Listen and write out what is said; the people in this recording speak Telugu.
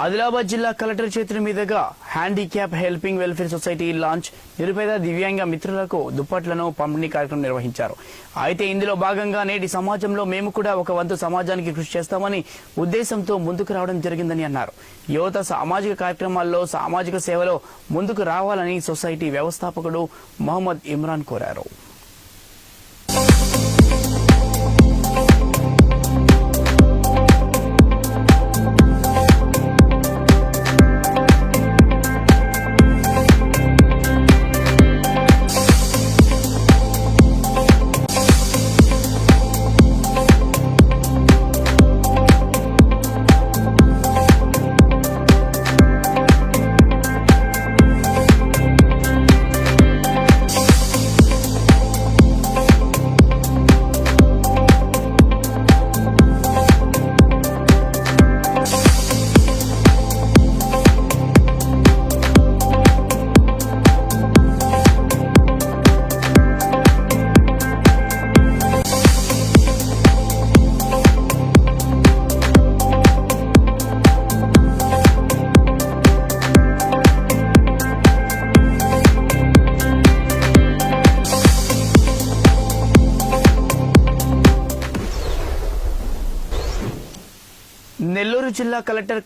ఆదిలాబాద్ జిల్లా కలెక్టర్ చేతుల మీదుగా handicap helping welfare society launch నిరుపేద దివ్యాంగ మిత్రులకు దుప్పట్లను పంపిణీ కార్యక్రమం నిర్వహించారు. అయితే ఇందులో భాగంగా నేటి సమాజంలో మేము కూడా ఒక వంతు సమాజానికి కృషి చేస్తామని ఉద్దేశంతో ముందుకు రావడం జరిగిందని అన్నారు. యువత సామాజిక కార్యక్రమాల్లో సామాజిక సేవలో ముందుకు రావాలని సొసైటీ వ్యవస్థాపకుడు మహమ్మద్ ఇమ్రాన్ కోరారు. నెల్లూరు జిల్లా కలెక్టర్